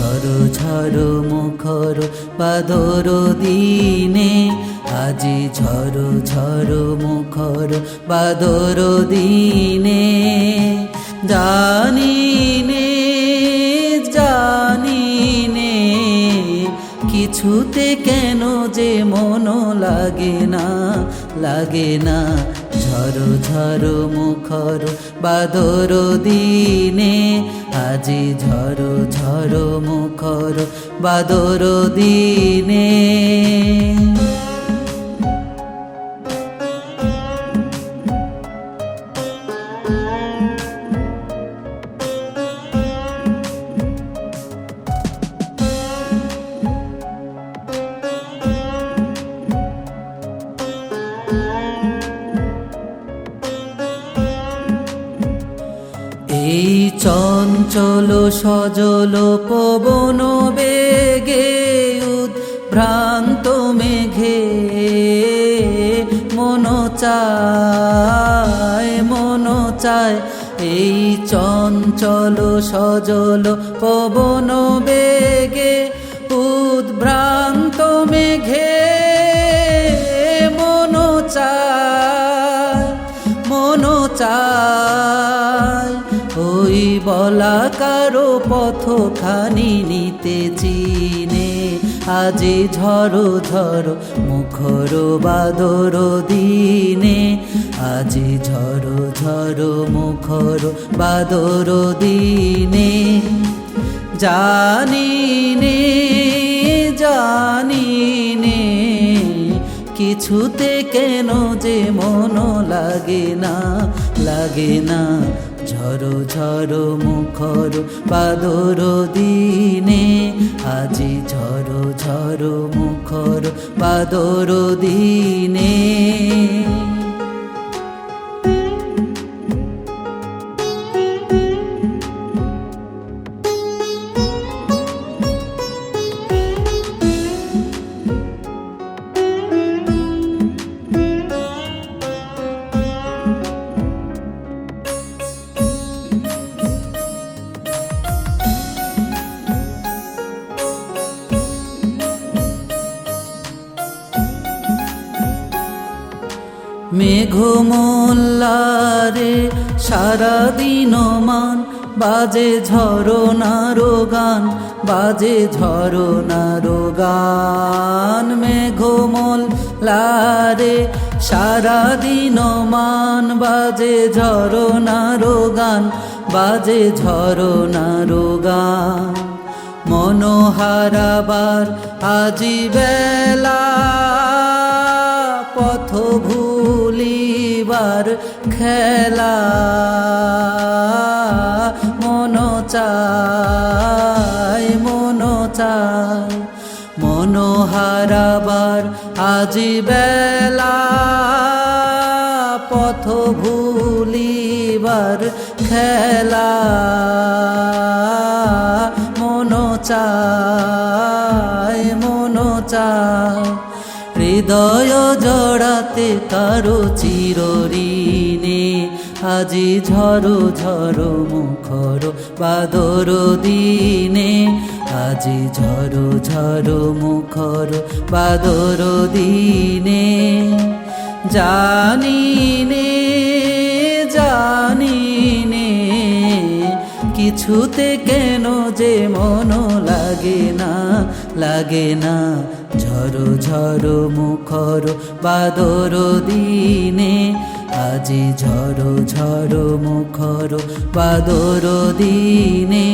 ঝড়ো ঝড়ো, মুখর বাদর দিনে। আজি ঝড়ো ঝড়ো, মুখর বাদর দিনে। জানি নে জানি নে, কিছুতে কেন যে মন লাগে না। লাগে না। ঝড়ো ঝড়ো মুখর বাদর দিনে। আজি ঝড়ো ঝড়ো মুখর বাদর দিনে। এই চঞ্চল সজল পবন বেগে উদ্ভ্রান্ত মেঘে মন চায় মন চায়। এই চঞ্চল সজল পবন বেগে উদ্ভ্রান্ত মেঘে মন চায় মন চায়। বলা কারও পথখানি নিতে চিনে। আজি ঝড়ো ঝড়ো, মুখর বাদর দিনে। আজি ঝড়ো ঝড়ো, মুখর বাদর দিনে। জানি নে জানি নে, কিছুতে কেন যে মন লাগে না লাগে না ঝড়ো ঝরো মুখর বাদর দিনে আজি ঝরো ঝরো মুখর বাদর দিনে। মেঘমোল্লারে সারাদিন মান, বাজে ঝরনারো গান, বাজে ঝরনারো গান। মেঘমোল্লারে সারাদিন মান, বাজে ঝরনারো গান, বাজে ঝরনারো গান। মনোহারাবার আজি বেলা পথ ভুলিবার খেলা মন চায় মন চায়। মনোহারাবার আজি বেলা পথ ভুলিবার খেলা হৃদয় জড়াতে কারও চিরঋণে। আজি ঝড়ো ঝড়ো মুখর বাদর দিনে। আজি ঝড়ো ঝড়ো মুখর বাদর দিনে। জানি নে জানি নে কিছুতে কেন যে মন লাগে না লাগে না। ঝড়ো ঝড়ো মুখর বাদর দিনে, আজি ঝড়ো ঝড়ো মুখর বাদর দিনে,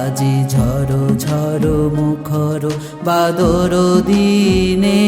আজি ঝড়ো ঝড়ো মুখর বাদর দিনে।